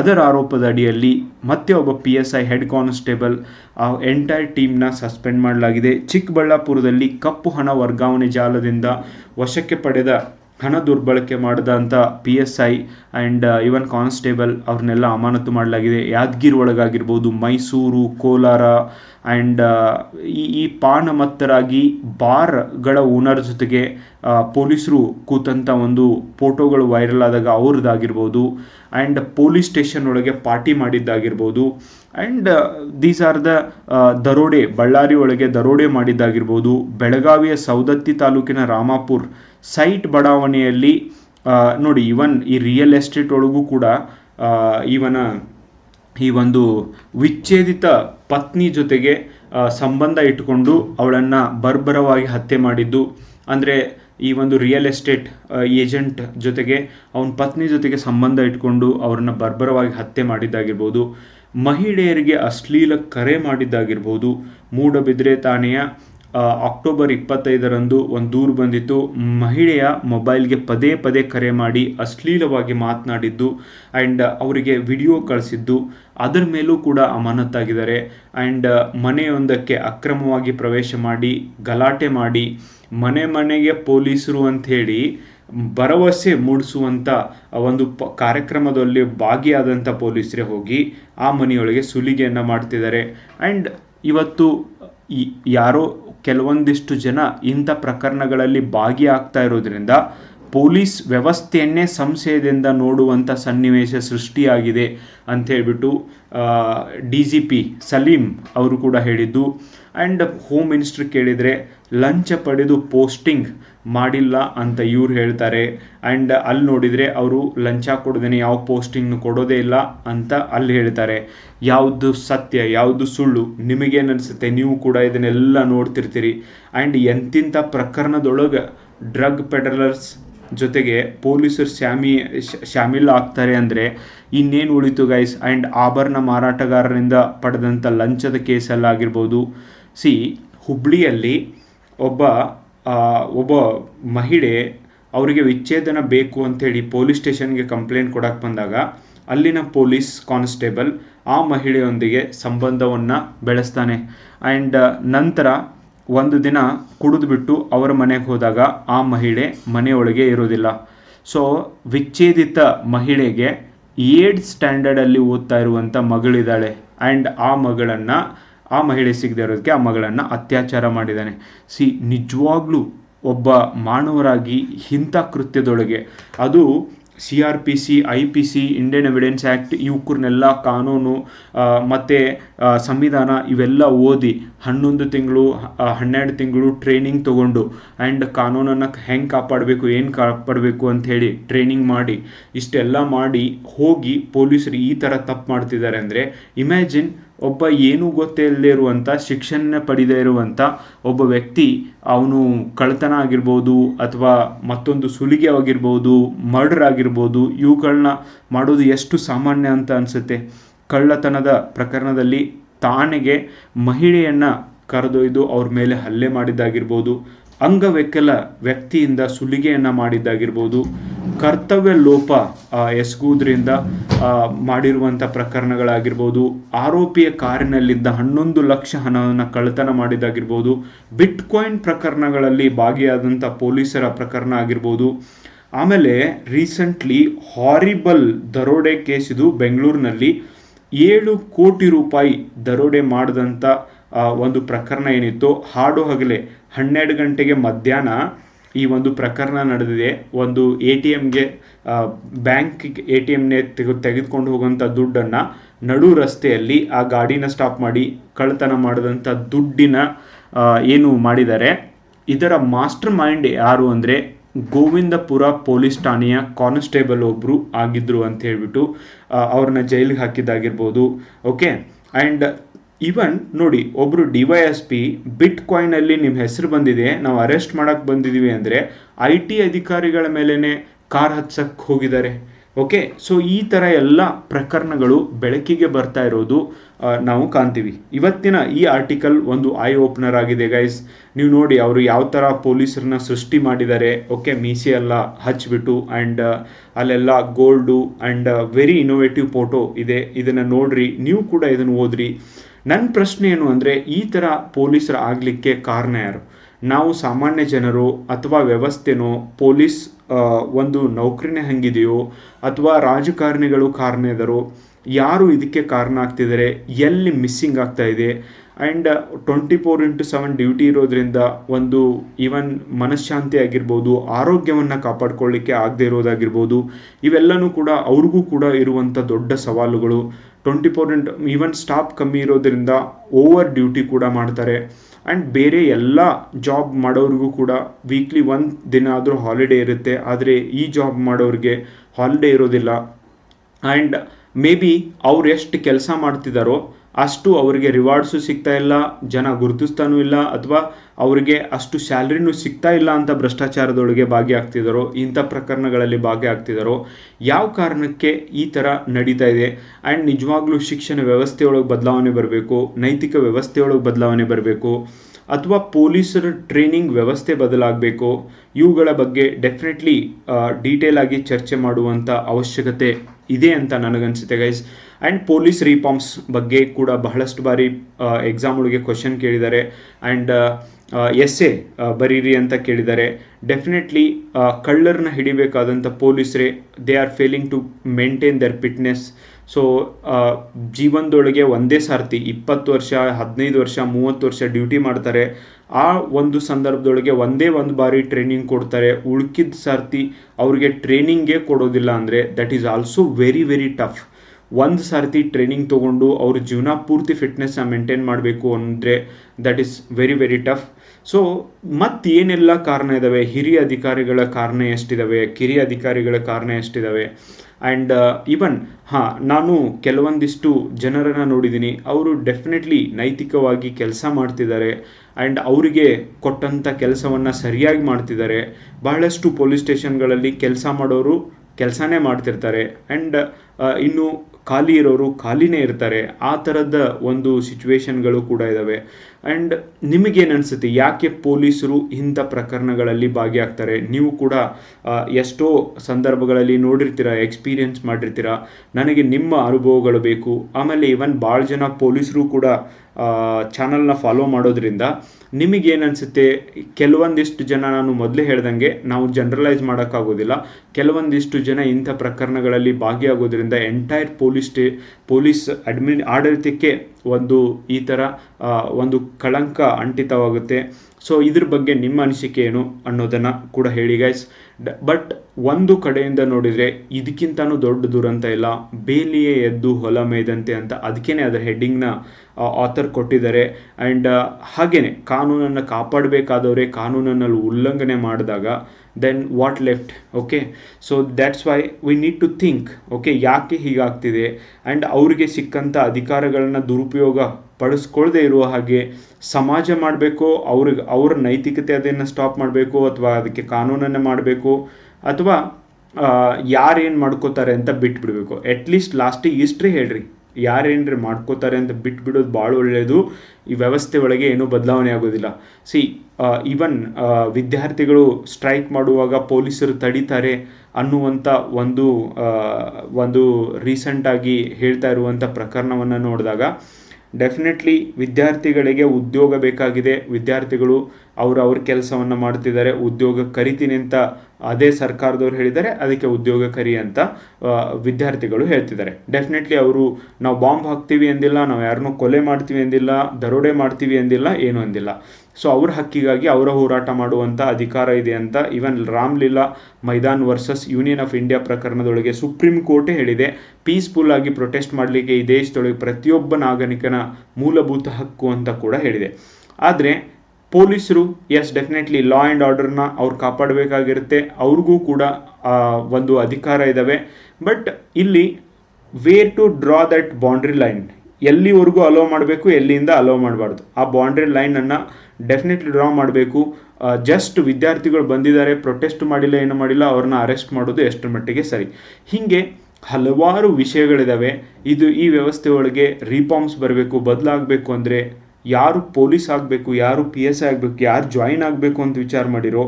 ಅದರ ಆರೋಪದ ಅಡಿಯಲ್ಲಿ ಮತ್ತೆ ಒಬ್ಬ P S I head constable ಆ ಎಂಟೈರ್ ಟೀಮ್ನ ಸಸ್ಪೆಂಡ್ ಮಾಡಲಾಗಿದೆ. ಚಿಕ್ಕಬಳ್ಳಾಪುರದಲ್ಲಿ ಕಪ್ಪು ಹಣ ವರ್ಗಾವಣೆ ಜಾಲದಿಂದ ವಶಕ್ಕೆ ಪಡೆದ ಹಣ ದುರ್ಬಳಕೆ ಮಾಡಿದಂಥ P S I and even constable ಅವ್ರನ್ನೆಲ್ಲ ಅಮಾನತು ಮಾಡಲಾಗಿದೆ. ಯಾದಗಿರಿ ಒಳಗಾಗಿರ್ಬೋದು, ಮೈಸೂರು, ಕೋಲಾರ ಆ್ಯಂಡ್ ಈ ಈ ಪಾನಮತ್ತರಾಗಿ ಬಾರ್ಗಳ ಓನರ್ ಜೊತೆಗೆ ಪೊಲೀಸರು ಕೂತಂಥ ಒಂದು ಫೋಟೋಗಳು ವೈರಲ್ ಆದಾಗ ಅವ್ರದ್ದಾಗಿರ್ಬೋದು ಆ್ಯಂಡ್ ಪೊಲೀಸ್ ಸ್ಟೇಷನ್ ಒಳಗೆ ಪಾರ್ಟಿ ಮಾಡಿದ್ದಾಗಿರ್ಬೋದು ಆ್ಯಂಡ್ ದೀಸ್ ಆರ್ ದ ದರೋಡೆ, ಬಳ್ಳಾರಿ ಒಳಗೆ ದರೋಡೆ ಮಾಡಿದ್ದಾಗಿರ್ಬೋದು. ಬೆಳಗಾವಿಯ ಸೌದತ್ತಿ ತಾಲೂಕಿನ ರಾಮಾಪುರ್ ಸೈಟ್ ಬಡಾವಣೆಯಲ್ಲಿ ನೋಡಿ ಇವನ್ ಈ ರಿಯಲ್ ಎಸ್ಟೇಟ್ ಒಳಗೂ ಕೂಡ ಇವನ ಈ ಒಂದು ವಿಚ್ಛೇದಿತ ಪತ್ನಿ ಜೊತೆಗೆ ಸಂಬಂಧ ಇಟ್ಟುಕೊಂಡು ಅವಳನ್ನು ಬರ್ಬರವಾಗಿ ಹತ್ಯೆ ಮಾಡಿದ್ದು. ಅಂದರೆ ಈ ಒಂದು ರಿಯಲ್ ಎಸ್ಟೇಟ್ ಏಜೆಂಟ್ ಜೊತೆಗೆ ಅವನ ಪತ್ನಿ ಜೊತೆಗೆ ಸಂಬಂಧ ಇಟ್ಕೊಂಡು ಅವರನ್ನು ಬರ್ಬರವಾಗಿ ಹತ್ಯೆ ಮಾಡಿದ್ದಾಗಿರ್ಬೋದು. ಮಹಿಳೆಯರಿಗೆ ಅಶ್ಲೀಲ ಕರೆ ಮಾಡಿದ್ದಾಗಿರ್ಬೋದು. ಮೂಡಬಿದ್ರೆ ಠಾಣೆಯ ಆ, ಅಕ್ಟೋಬರ್ ಇಪ್ಪತ್ತೈದರಂದು ಒಂದು ದೂರು ಬಂದಿತ್ತು. ಮಹಿಳೆಯ ಮೊಬೈಲ್ಗೆ ಪದೇ ಪದೇ ಕರೆ ಮಾಡಿ ಅಶ್ಲೀಲವಾಗಿ ಮಾತನಾಡಿದ್ದು ಆ್ಯಂಡ್ ಅವರಿಗೆ ವಿಡಿಯೋ ಕಳಿಸಿದ್ದು. ಅದರ ಮೇಲೂ ಕೂಡ ಅಮಾನತ್ತಾಗಿದ್ದಾರೆ. ಆ್ಯಂಡ್ ಮನೆಯೊಂದಕ್ಕೆ ಅಕ್ರಮವಾಗಿ ಪ್ರವೇಶ ಮಾಡಿ, ಗಲಾಟೆ ಮಾಡಿ, ಮನೆ ಮನೆಗೆ ಪೊಲೀಸರು ಅಂಥೇಳಿ ಭರವಸೆ ಮೂಡಿಸುವಂಥ ಒಂದು ಪ, ಕಾರ್ಯಕ್ರಮದಲ್ಲಿ ಭಾಗಿಯಾದಂಥ ಪೊಲೀಸರೇ ಹೋಗಿ ಆ ಮನೆಯೊಳಗೆ ಸುಲಿಗೆಯನ್ನು ಮಾಡ್ತಿದ್ದಾರೆ. ಆ್ಯಂಡ್ ಇವತ್ತು ಈ- ಯಾರೋ ಕೆಲವೊಂದಿಷ್ಟು ಜನ ಇಂಥ ಪ್ರಕರಣಗಳಲ್ಲಿ ಭಾಗಿಯಾಗ್ತಾ ಇರೋದ್ರಿಂದ ಪೊಲೀಸ್ ವ್ಯವಸ್ಥೆಯನ್ನೇ ಸಂಶಯದಿಂದ ನೋಡುವಂಥ ಸನ್ನಿವೇಶ ಸೃಷ್ಟಿಯಾಗಿದೆ ಅಂತ ಹೇಳ್ಬಿಟ್ಟು ಡಿ ಜಿ ಪಿ ಸಲೀಂ ಅವರು ಕೂಡ ಹೇಳಿದ್ದು. ಆ್ಯಂಡ್ ಹೋಮ್ ಮಿನಿಸ್ಟರ್ ಕೇಳಿದರೆ, ಲಂಚ ಪಡೆದು ಪೋಸ್ಟಿಂಗ್ ಮಾಡಿಲ್ಲ ಅಂತ ಇವ್ರು ಹೇಳ್ತಾರೆ. ಆ್ಯಂಡ್ ಅಲ್ಲಿ ನೋಡಿದರೆ ಅವರು ಲಂಚ ಕೊಡದೇನೆ ಯಾವ ಪೋಸ್ಟಿಂಗ್ನು ಕೊಡೋದೇ ಇಲ್ಲ ಅಂತ ಅಲ್ಲಿ ಹೇಳ್ತಾರೆ. ಯಾವುದು ಸತ್ಯ, ಯಾವುದು ಸುಳ್ಳು ನಿಮಗೇನು ಅನಿಸುತ್ತೆ ನೀವು ಕೂಡ ಇದನ್ನೆಲ್ಲ ನೋಡ್ತಿರ್ತೀರಿ. ಆ್ಯಂಡ್ ಎಂತಿಂಥ ಪ್ರಕರಣದೊಳಗೆ ಡ್ರಗ್ ಪೆಡಲರ್ಸ್ ಜೊತೆಗೆ ಪೊಲೀಸರು ಶಾಮಿ ಶಾಮೀಲು ಆಗ್ತಾರೆ ಅಂದರೆ ಇನ್ನೇನು ಉಳಿತು ಗೈಸ್ ಆ್ಯಂಡ್ ಆಭರಣ ಮಾರಾಟಗಾರರಿಂದ ಪಡೆದಂಥ ಲಂಚದ ಕೇಸಲ್ಲಾಗಿರ್ಬೋದು ಸಿ ಹುಬ್ಳಿಯಲ್ಲಿ ಒಬ್ಬ ಒಬ್ಬ ಮಹಿಳೆ ಅವರಿಗೆ ವಿಚ್ಛೇದನ ಬೇಕು ಅಂಥೇಳಿ ಪೊಲೀಸ್ ಸ್ಟೇಷನ್ಗೆ ಕಂಪ್ಲೇಂಟ್ ಕೊಡಕ್ಕೆ ಬಂದಾಗ ಅಲ್ಲಿನ ಪೊಲೀಸ್ ಕಾನ್ಸ್ಟೇಬಲ್ ಆ ಮಹಿಳೆಯೊಂದಿಗೆ ಸಂಬಂಧವನ್ನು ಬೆಳೆಸ್ತಾನೆ. ಆ್ಯಂಡ್ ನಂತರ ಒಂದು ದಿನ ಕುಡಿದುಬಿಟ್ಟು ಅವರ ಮನೆಗೆ ಹೋದಾಗ ಆ ಮಹಿಳೆ ಮನೆಯೊಳಗೆ ಇರೋದಿಲ್ಲ ಸೊ ವಿಚ್ಛೇದಿತ ಮಹಿಳೆಗೆ ಏಡ್ ಸ್ಟ್ಯಾಂಡರ್ಡಲ್ಲಿ ಓದ್ತಾ ಇರುವಂಥ ಮಗಳಿದ್ದಾಳೆ. ಆ್ಯಂಡ್ ಆ ಮಗಳನ್ನು, ಆ ಮಹಿಳೆ ಸಿಗದೆ ಇರೋದಕ್ಕೆ ಆ ಮಗಳನ್ನು ಅತ್ಯಾಚಾರ ಮಾಡಿದ್ದಾನೆ. ಸಿ ನಿಜವಾಗ್ಲೂ ಒಬ್ಬ ಮಾನವರಾಗಿ ಇಂಥ ಕೃತ್ಯದೊಳಗೆ. ಅದು C R P C I P C Indian evidence act ಇವಕ್ಕನ್ನೆಲ್ಲ ಕಾನೂನು ಮತ್ತು ಸಂವಿಧಾನ ಇವೆಲ್ಲ ಓದಿ ಹನ್ನೊಂದು ತಿಂಗಳು ಹನ್ನೆರಡು ತಿಂಗಳು ಟ್ರೈನಿಂಗ್ ತಗೊಂಡು ಆ್ಯಂಡ್ ಕಾನೂನನ್ನು ಹೆಂಗೆ ಕಾಪಾಡಬೇಕು, ಏನು ಕಾಪಾಡಬೇಕು ಅಂತ ಹೇಳಿ ಟ್ರೈನಿಂಗ್ ಮಾಡಿ ಇಷ್ಟೆಲ್ಲ ಮಾಡಿ ಹೋಗಿ ಪೊಲೀಸರು ಈ ಥರ ತಪ್ಪು ಮಾಡ್ತಿದ್ದಾರೆ ಅಂದರೆ ಇಮ್ಯಾಜಿನ್ ಒಬ್ಬ ಏನೂ ಗೊತ್ತೇ ಇಲ್ಲದೆ ಇರುವಂಥ ಶಿಕ್ಷಣ ಪಡೆದೇ ಇರುವಂಥ ಒಬ್ಬ ವ್ಯಕ್ತಿ ಅವನು ಕಳ್ಳತನ ಆಗಿರ್ಬೋದು ಅಥವಾ ಮತ್ತೊಂದು ಸುಲಿಗೆ ಆಗಿರ್ಬೋದು ಮರ್ಡರ್ ಆಗಿರ್ಬೋದು ಇವುಗಳನ್ನ ಮಾಡೋದು ಎಷ್ಟು ಸಾಮಾನ್ಯ ಅಂತ ಅನಿಸುತ್ತೆ? ಕಳ್ಳತನದ ಪ್ರಕರಣದಲ್ಲಿ ತಾನೆಗೆ ಮಹಿಳೆಯನ್ನು ಕರೆದೊಯ್ದು ಅವ್ರ ಮೇಲೆ ಹಲ್ಲೆ ಮಾಡಿದ್ದಾಗಿರ್ಬೋದು ಅಂಗವಿಕಲ ವ್ಯಕ್ತಿಯಿಂದ ಸುಲಿಗೆಯನ್ನು ಮಾಡಿದ್ದಾಗಿರ್ಬೋದು ಕರ್ತವ್ಯ ಲೋಪ ಎಸಗುವುದರಿಂದ ಮಾಡಿರುವಂಥ ಪ್ರಕರಣಗಳಾಗಿರ್ಬೋದು, ಆರೋಪಿಯ ಕಾರಿನಲ್ಲಿದ್ದ ಹನ್ನೊಂದು ಲಕ್ಷ ಹಣವನ್ನು ಕಳ್ಳತನ ಮಾಡಿದ್ದಾಗಿರ್ಬೋದು, ಬಿಟ್ಕಾಯಿನ್ ಪ್ರಕರಣಗಳಲ್ಲಿ ಭಾಗಿಯಾದಂಥ ಪೊಲೀಸರ ಪ್ರಕರಣ ಆಗಿರ್ಬೋದು, ಆಮೇಲೆ ರೀಸೆಂಟ್ಲಿ ಹಾರಿಬಲ್ ದರೋಡೆ ಕೇಸ್ ಇದು ಬೆಂಗಳೂರಿನಲ್ಲಿ, ಏಳು ಕೋಟಿ ರೂಪಾಯಿ ದರೋಡೆ ಮಾಡಿದಂಥ ಒಂದು ಪ್ರಕರಣ ಏನಿತ್ತು, ಹಾಡು ಹಗಲೆ ಹನ್ನೆರಡು ಗಂಟೆಗೆ ಮಧ್ಯಾಹ್ನ ಈ ಒಂದು ಪ್ರಕರಣ ನಡೆದಿದೆ. ಒಂದು ಎ ಟಿ ಎಮ್ಗೆ ಬ್ಯಾಂಕ್ ಎ ಟಿ ಎಮ್ನೇ ತೆಗೆ ತೆಗೆದುಕೊಂಡು ಹೋಗುವಂಥ ದುಡ್ಡನ್ನು ನಡು ರಸ್ತೆಯಲ್ಲಿ ಆ ಗಾಡಿನ ಸ್ಟಾಪ್ ಮಾಡಿ ಕಳ್ಳತನ ಮಾಡಿದಂಥ ದುಡ್ಡಿನ ಏನು ಮಾಡಿದ್ದಾರೆ. ಇದರ ಮಾಸ್ಟರ್ ಮೈಂಡ್ ಯಾರು ಅಂದರೆ ಗೋವಿಂದಪುರ ಪೊಲೀಸ್ ಠಾಣೆಯ ಕಾನ್ಸ್ಟೇಬಲ್ ಒಬ್ಬರು ಆಗಿದ್ರು ಅಂತ ಹೇಳ್ಬಿಟ್ಟು ಅವ್ರನ್ನ ಜೈಲಿಗೆ ಹಾಕಿದ್ದಾಗಿರ್ಬೋದು. ಓಕೆ? ಆ್ಯಂಡ್ ಈವನ್ ನೋಡಿ ಒಬ್ಬರು D Y S P bit ಕಾಯಿನಲ್ಲಿ ನಿಮ್ಮ ಹೆಸರು ಬಂದಿದೆ, ನಾವು ಅರೆಸ್ಟ್ ಮಾಡಕ್ಕೆ ಬಂದಿದ್ದೀವಿ ಅಂದರೆ ಐ ಟಿ ಅಧಿಕಾರಿಗಳ ಮೇಲೇ ಕಾರ್ ಹತ್ಸಕ್ಕೆ ಹೋಗಿದ್ದಾರೆ. ಓಕೆ ಸೊ ಈ ಥರ ಎಲ್ಲ ಪ್ರಕರಣಗಳು ಬೆಳಕಿಗೆ ಬರ್ತಾ ಇರೋದು ನಾವು ಕಾಣ್ತೀವಿ. ಇವತ್ತಿನ ಈ ಆರ್ಟಿಕಲ್ ಒಂದು ಐ ಓಪನರ್ ಆಗಿದೆ ಗೈಸ್ ನೀವು ನೋಡಿ, ಅವರು ಯಾವ ಥರ ಪೊಲೀಸರನ್ನ ಸೃಷ್ಟಿ ಮಾಡಿದ್ದಾರೆ. ಓಕೆ ಮೀಸಿ ಎಲ್ಲ ಹಚ್ಚಿಬಿಟ್ಟು ಆ್ಯಂಡ್ ಅಲ್ಲೆಲ್ಲ gold and very innovative photo ಇದೆ. ಇದನ್ನು ನೋಡ್ರಿ, ನೀವು ಕೂಡ ಇದನ್ನು ಓದ್ರಿ. ನನ್ನ ಪ್ರಶ್ನೆ ಏನು ಅಂದರೆ, ಈ ಥರ ಪೊಲೀಸರ ಆಗಲಿಕ್ಕೆ ಕಾರಣ ಯಾರು? ನಾವು ಸಾಮಾನ್ಯ ಜನರು ಅಥವಾ ವ್ಯವಸ್ಥೆನೋ, ಪೊಲೀಸ್ ಒಂದು ನೌಕರಿನೇ ಹಂಗಿದೆಯೋ ಅಥವಾ ರಾಜಕಾರಣಿಗಳು ಕಾರಣ ಇದ್ದಾರೋ ಯಾರು ಇದಕ್ಕೆ ಕಾರಣ ಆಗ್ತಿದ್ದಾರೆ ಎಲ್ಲಿ ಮಿಸ್ಸಿಂಗ್ ಆಗ್ತಾ ಇದೆ and twenty four into seven duty ಇರೋದ್ರಿಂದ ಒಂದು ಈವನ್ ಮನಃಶಾಂತಿ ಆಗಿರ್ಬೋದು, ಆರೋಗ್ಯವನ್ನು ಕಾಪಾಡ್ಕೊಳ್ಳಿಕ್ಕೆ ಆಗದೆ ಇರೋದಾಗಿರ್ಬೋದು, ಇವೆಲ್ಲನೂ ಕೂಡ ಅವ್ರಿಗೂ ಕೂಡ ಇರುವಂಥ ದೊಡ್ಡ ಸವಾಲುಗಳು. Twenty four into, even staff ಕಮ್ಮಿ ಇರೋದ್ರಿಂದ ಓವರ್ ಡ್ಯೂಟಿ ಕೂಡ ಮಾಡ್ತಾರೆ. ಆ್ಯಂಡ್ ಬೇರೆ ಎಲ್ಲ ಜಾಬ್ ಮಾಡೋರಿಗೂ ಕೂಡ ವೀಕ್ಲಿ ಒಂದು ದಿನ ಆದರೂ ಹಾಲಿಡೇ ಇರುತ್ತೆ. ಆದರೆ ಈ ಜಾಬ್ ಮಾಡೋರಿಗೆ ಹಾಲಿಡೇ ಇರೋದಿಲ್ಲ. ಆ್ಯಂಡ್ ಮೇ ಬಿ ಅವ್ರು ಎಷ್ಟು ಕೆಲಸ ಮಾಡ್ತಿದ್ದಾರೋ ಅಷ್ಟು ಅವರಿಗೆ ರಿವಾರ್ಡ್ಸು ಸಿಗ್ತಾ ಇಲ್ಲ, ಜನ ಗುರುತಿಸ್ತಾನೂ ಇಲ್ಲ, ಅಥವಾ ಅವರಿಗೆ ಅಷ್ಟು ಸ್ಯಾಲ್ರಿನೂ ಸಿಗ್ತಾ ಇಲ್ಲ ಅಂತ ಭ್ರಷ್ಟಾಚಾರದೊಳಗೆ ಭಾಗಿಯಾಗ್ತಿದ್ದಾರೋ ಇಂಥ ಪ್ರಕರಣಗಳಲ್ಲಿ ಭಾಗಿಯಾಗ್ತಿದ್ದಾರೋ ಯಾವ ಕಾರಣಕ್ಕೆ ಈ ಥರ ನಡೀತಾ ಇದೆ? ಆ್ಯಂಡ್ ನಿಜವಾಗ್ಲೂ ಶಿಕ್ಷಣ ವ್ಯವಸ್ಥೆಯೊಳಗೆ ಬದಲಾವಣೆ ಬರಬೇಕು, ನೈತಿಕ ವ್ಯವಸ್ಥೆಯೊಳಗೆ ಬದಲಾವಣೆ ಬರಬೇಕು, ಅಥವಾ ಪೊಲೀಸರ ಟ್ರೈನಿಂಗ್ ವ್ಯವಸ್ಥೆ ಬದಲಾಗಬೇಕು, ಇವುಗಳ ಬಗ್ಗೆ ಡೆಫಿನೆಟ್ಲಿ ಡೀಟೇಲ್ ಆಗಿ ಚರ್ಚೆ ಮಾಡುವಂಥ ಅವಶ್ಯಕತೆ ಇದೆ ಅಂತ ನನಗನ್ಸುತ್ತೆ ಗೈಸ್ ಆ್ಯಂಡ್ ಪೊಲೀಸ್ ರಿಫಾರ್ಮ್ಸ್ ಬಗ್ಗೆ ಕೂಡ ಬಹಳಷ್ಟು ಬಾರಿ ಎಕ್ಸಾಮ್ ಒಳಗೆ ಕ್ವಶನ್ ಕೇಳಿದ್ದಾರೆ. ಆ್ಯಂಡ್ ಎಸ್ ಎ ಬರೀರಿ ಅಂತ ಕೇಳಿದ್ದಾರೆ. ಡೆಫಿನೆಟ್ಲಿ ಕಳ್ಳರನ್ನ ಹಿಡಿಬೇಕಾದಂಥ ಪೊಲೀಸರೇ they are failing to maintain their fitness so ಜೀವನದೊಳಗೆ ಒಂದೇ ಸಾರ್ತಿ ಇಪ್ಪತ್ತು ವರ್ಷ, ಹದಿನೈದು ವರ್ಷ, ಮೂವತ್ತು ವರ್ಷ ಡ್ಯೂಟಿ ಮಾಡ್ತಾರೆ. ಆ ಒಂದು ಸಂದರ್ಭದೊಳಗೆ ಒಂದೇ ಒಂದು ಬಾರಿ ಟ್ರೈನಿಂಗ್ ಕೊಡ್ತಾರೆ. ಉಳ್ಕಿದ ಸಾರ್ತಿ ಅವ್ರಿಗೆ ಟ್ರೈನಿಂಗೇ ಕೊಡೋದಿಲ್ಲ ಅಂದರೆ that is also very very tough ಒಂದು ಸಾರ್ತಿ ಟ್ರೈನಿಂಗ್ ತೊಗೊಂಡು ಅವ್ರ ಜೀವನ ಪೂರ್ತಿ ಫಿಟ್ನೆಸ್ನ ಮೇಂಟೈನ್ ಮಾಡಬೇಕು ಅಂದರೆ that is very very tough so ಮತ್ತೇನೆಲ್ಲ ಕಾರಣ ಇದ್ದಾವೆ ಹಿರಿಯ ಅಧಿಕಾರಿಗಳ ಕಾರಣ ಎಷ್ಟಿದ್ದಾವೆ ಕಿರಿಯ ಅಧಿಕಾರಿಗಳ ಕಾರಣ ಎಷ್ಟಿದ್ದಾವೆ ಆ್ಯಂಡ್ ಈವನ್ ಹಾಂ, ನಾನು ಕೆಲವೊಂದಿಷ್ಟು ಜನರನ್ನು ನೋಡಿದ್ದೀನಿ. ಅವರು ಡೆಫಿನೆಟ್ಲಿ ನೈತಿಕವಾಗಿ ಕೆಲಸ ಮಾಡ್ತಿದ್ದಾರೆ. ಆ್ಯಂಡ್ ಅವರಿಗೆ ಕೊಟ್ಟಂಥ ಕೆಲಸವನ್ನು ಸರಿಯಾಗಿ ಮಾಡ್ತಿದ್ದಾರೆ. ಬಹಳಷ್ಟು ಪೊಲೀಸ್ ಸ್ಟೇಷನ್ಗಳಲ್ಲಿ ಕೆಲಸ ಮಾಡೋರು ಕೆಲಸನೇ ಮಾಡ್ತಿರ್ತಾರೆ. ಆ್ಯಂಡ್ ಇನ್ನು ಖಾಲಿ ಇರೋರು ಖಾಲಿನೇ ಇರ್ತಾರೆ. ಆ ಥರದ ಒಂದು ಸಿಚುವೇಶನ್ಗಳು ಕೂಡ ಇದ್ದಾವೆ ಆ್ಯಂಡ್ ನಿಮಗೇನು ಅನಿಸುತ್ತೆ ಯಾಕೆ ಪೊಲೀಸರು ಇಂಥ ಪ್ರಕರಣಗಳಲ್ಲಿ ಭಾಗಿಯಾಗ್ತಾರೆ? ನೀವು ಕೂಡ ಎಷ್ಟೋ ಸಂದರ್ಭಗಳಲ್ಲಿ ನೋಡಿರ್ತೀರ, ಎಕ್ಸ್ಪೀರಿಯನ್ಸ್ ಮಾಡಿರ್ತೀರ. ನನಗೆ ನಿಮ್ಮ ಅನುಭವಗಳು ಬೇಕು. ಆಮೇಲೆ ಇವನ್ ಭಾಳ ಜನ ಪೊಲೀಸರು ಕೂಡ ಚಾನಲ್ನ ಫಾಲೋ ಮಾಡೋದ್ರಿಂದ ನಿಮಗೇನು ಅನಿಸುತ್ತೆ ಕೆಲವೊಂದಿಷ್ಟು ಜನ ನಾನು ಮೊದಲೇ ಹೇಳ್ದಂಗೆ ನಾವು ಜನರಲೈಸ್ ಮಾಡೋಕ್ಕಾಗೋದಿಲ್ಲ. ಕೆಲವೊಂದಿಷ್ಟು ಜನ ಇಂಥ ಪ್ರಕರಣಗಳಲ್ಲಿ ಭಾಗಿಯಾಗೋದ್ರಿಂದ ಎಂಟೈರ್ ಪೊಲೀಸ್ ಸ್ಟೇ ಪೊಲೀಸ್ ಅಡ್ಮಿನ್ ಆಡಳಿತಕ್ಕೆ ಒಂದು ಈ ಥರ ಒಂದು ಕಳಂಕ ಅಂಟಿತವಾಗುತ್ತೆ. ಸೊ ಇದ್ರ ಬಗ್ಗೆ ನಿಮ್ಮ ಅನಿಸಿಕೆ ಏನು ಅನ್ನೋದನ್ನು ಕೂಡ ಹೇಳಿ ಗೈಸ್ ಬಟ್ ಒಂದು ಕಡೆಯಿಂದ ನೋಡಿದರೆ ಇದಕ್ಕಿಂತನೂ ದೊಡ್ಡ ದುರಂತ ಇಲ್ಲ. ಬೇಲಿಯೇ ಎದ್ದು ಹೊಲ ಮೇಯ್ದಂತೆ ಅಂತ ಅದಕ್ಕೇನೆ ಅದರ ಹೆಡ್ಡಿಂಗ್ನ ಆಥರ್ ಕೊಟ್ಟಿದ್ದಾರೆ. ಆ್ಯಂಡ್ ಹಾಗೇನೆ ಕಾನೂನನ್ನು ಕಾಪಾಡಬೇಕಾದವರೇ ಕಾನೂನನ್ನಲ್ಲಿ ಉಲ್ಲಂಘನೆ ಮಾಡಿದಾಗ then what left okay so that's why we need to think okay ಯಾಕೆ ಹೀಗಾಗ್ತಿದೆ? ಆ್ಯಂಡ್ ಅವರಿಗೆ ಸಿಕ್ಕಂಥ ಅಧಿಕಾರಗಳನ್ನ ದುರುಪಯೋಗ ಪಡಿಸ್ಕೊಳ್ದೇ ಇರುವ ಹಾಗೆ ಸಮಾಜ ಮಾಡಬೇಕು, ಅವ್ರಿಗೆ, ಅವ್ರ ನೈತಿಕತೆ ಅದನ್ನು ಸ್ಟಾಪ್ ಮಾಡಬೇಕು ಅಥವಾ ಅದಕ್ಕೆ ಕಾನೂನನ್ನು ಮಾಡಬೇಕು ಅಥವಾ ಯಾರೇನು ಮಾಡ್ಕೋತಾರೆ ಅಂತ ಬಿಟ್ಬಿಡ್ಬೇಕು. ಅಟ್ಲೀಸ್ಟ್ ಲಾಸ್ಟಿಗೆ ಇಷ್ಟ್ರಿ ಹೇಳ್ರಿ. ಯಾರೇನ್ರಿ ಮಾಡ್ಕೋತಾರೆ ಅಂತ ಬಿಟ್ಬಿಡೋದು ಭಾಳ ಒಳ್ಳೆಯದು ಈ ವ್ಯವಸ್ಥೆ ಒಳಗೆ ಏನೂ ಬದಲಾವಣೆ ಆಗೋದಿಲ್ಲ. ಸಿ ಈವನ್ ವಿದ್ಯಾರ್ಥಿಗಳು ಸ್ಟ್ರೈಕ್ ಮಾಡುವಾಗ ಪೊಲೀಸರು ತಡೀತಾರೆ ಅನ್ನುವಂಥ ಒಂದು ಒಂದು ರೀಸೆಂಟಾಗಿ ಹೇಳ್ತಾ ಇರುವಂಥ ಪ್ರಕರಣವನ್ನು ನೋಡಿದಾಗ ಡೆಫಿನೆಟ್ಲಿ ವಿದ್ಯಾರ್ಥಿಗಳಿಗೆ ಉದ್ಯೋಗ ಬೇಕಾಗಿದೆ. ವಿದ್ಯಾರ್ಥಿಗಳು ಅವರು ಅವ್ರ ಕೆಲಸವನ್ನು ಮಾಡ್ತಿದ್ದಾರೆ. ಉದ್ಯೋಗ ಕರಿತೀನಿ ಅಂತ ಅದೇ ಸರ್ಕಾರದವ್ರು ಹೇಳಿದ್ದಾರೆ. ಅದಕ್ಕೆ ಉದ್ಯೋಗ ಕರಿ ಅಂತ ವಿದ್ಯಾರ್ಥಿಗಳು ಹೇಳ್ತಿದ್ದಾರೆ. ಡೆಫಿನೆಟ್ಲಿ ಅವರು ನಾವು ಬಾಂಬ್ ಹಾಕ್ತೀವಿ ಎಂದಿಲ್ಲ ನಾವು ಯಾರನ್ನೂ ಕೊಲೆ ಮಾಡ್ತೀವಿ ಎಂದಿಲ್ಲ ದರೋಡೆ ಮಾಡ್ತೀವಿ ಎಂದಿಲ್ಲ ಏನು ಅಂದಿಲ್ಲ. ಸೊ ಅವ್ರ ಹಕ್ಕಿಗಾಗಿ ಅವರ ಹೋರಾಟ ಮಾಡುವಂಥ ಅಧಿಕಾರ ಇದೆ ಅಂತ even Ramlila Maidan versus union of India ಪ್ರಕರಣದೊಳಗೆ supreme ಕೋರ್ಟೇ ಹೇಳಿದೆ. ಪೀಸ್ಫುಲ್ ಆಗಿ ಪ್ರೊಟೆಸ್ಟ್ ಮಾಡಲಿಕ್ಕೆ ಈ ದೇಶದೊಳಗೆ ಪ್ರತಿಯೊಬ್ಬ ನಾಗರಿಕನ ಮೂಲಭೂತ ಹಕ್ಕು ಅಂತ ಕೂಡ ಹೇಳಿದೆ. ಆದರೆ ಪೊಲೀಸರು ಎಸ್ ಡೆಫಿನೆಟ್ಲಿ ಲಾ ಆ್ಯಂಡ್ ಆರ್ಡರ್ನ ಅವ್ರು ಕಾಪಾಡಬೇಕಾಗಿರುತ್ತೆ. ಅವ್ರಿಗೂ ಕೂಡ ಒಂದು ಅಧಿಕಾರ ಇದ್ದಾವೆ ಬಟ್ ಇಲ್ಲಿ where to draw that boundary line ಎಲ್ಲಿವರೆಗೂ ಅಲೋ ಮಾಡಬೇಕು, ಎಲ್ಲಿಂದ ಅಲೋ ಮಾಡಬಾರ್ದು. ಆ ಬೌಂಡ್ರಿ ಲೈನನ್ನು ಡೆಫಿನೆಟ್ಲಿ ಡ್ರಾ ಮಾಡಬೇಕು. ಜಸ್ಟ್ ವಿದ್ಯಾರ್ಥಿಗಳು ಬಂದಿದ್ದಾರೆ ಪ್ರೊಟೆಸ್ಟ್ ಮಾಡಿಲ್ಲ, ಏನು ಮಾಡಿಲ್ಲ, ಅವ್ರನ್ನ ಅರೆಸ್ಟ್ ಮಾಡೋದು ಎಷ್ಟರ ಮಟ್ಟಿಗೆ ಸರಿ. ಹೀಗೆ ಹಲವಾರು ವಿಷಯಗಳಿದ್ದಾವೆ ಇದು ಈ ವ್ಯವಸ್ಥೆ ಒಳಗೆ ರಿಫಾರ್ಮ್ಸ್ ಬರಬೇಕು, ಬದಲಾಗಬೇಕು ಅಂದರೆ ಯಾರು ಪೊಲೀಸ್ ಆಗಬೇಕು, ಯಾರು ಪಿ ಎಸ್ ಆಗಬೇಕು, ಯಾರು ಜಾಯಿನ್ ಆಗಬೇಕು ಅಂತ ವಿಚಾರ ಮಾಡಿರೋ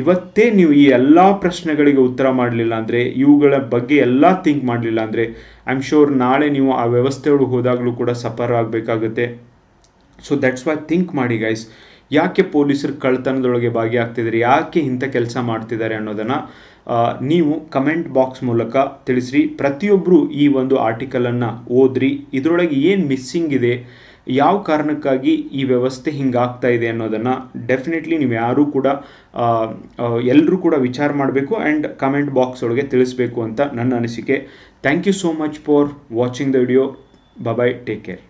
ಇವತ್ತೇ ನೀವು ಈ ಎಲ್ಲ ಪ್ರಶ್ನೆಗಳಿಗೆ ಉತ್ತರ ಮಾಡಲಿಲ್ಲ ಅಂದರೆ, ಇವುಗಳ ಬಗ್ಗೆ ಎಲ್ಲ ಥಿಂಕ್ ಮಾಡಲಿಲ್ಲ ಅಂದರೆ ಐ ಆಮ್ ಶೋರ್ ನಾಳೆ ನೀವು ಆ ವ್ಯವಸ್ಥೆಯೊಳಗೆ ಹೋದಾಗಲೂ ಕೂಡ ಸಫರ್ ಆಗಬೇಕಾಗುತ್ತೆ. ಸೊ ದಟ್ಸ್ ವೈ ಥಿಂಕ್ ಮಾಡಿ ಗೈಸ್ ಯಾಕೆ ಪೊಲೀಸರು ಕಳ್ತನದೊಳಗೆ ಭಾಗಿಯಾಗ್ತಿದ್ದಾರೆ? ಯಾಕೆ ಇಂಥ ಕೆಲಸ ಮಾಡ್ತಿದ್ದಾರೆ ಅನ್ನೋದನ್ನು ನೀವು ಕಮೆಂಟ್ ಬಾಕ್ಸ್ ಮೂಲಕ ತಿಳಿಸ್ರಿ. ಪ್ರತಿಯೊಬ್ಬರು ಈ ಒಂದು ಆರ್ಟಿಕಲನ್ನು ಓದ್ರಿ. ಇದರೊಳಗೆ ಏನು ಮಿಸ್ಸಿಂಗ್ ಇದೆ? ಯಾವ ಕಾರಣಕ್ಕಾಗಿ ಈ ವ್ಯವಸ್ಥೆ ಹಿಂಗಾಗ್ತಾ ಇದೆ ಅನ್ನೋದನ್ನು ಡೆಫಿನೆಟ್ಲಿ ನೀವು ಯಾರೂ ಕೂಡ ಎಲ್ಲರೂ ಕೂಡ ವಿಚಾರ ಮಾಡಬೇಕು ಆ್ಯಂಡ್ ಕಮೆಂಟ್ ಬಾಕ್ಸ್ ಒಳಗೆ ತಿಳಿಸ್ಬೇಕು ಅಂತ ನನ್ನ ಅನಿಸಿಕೆ. Thank you so much for watching the video bye take care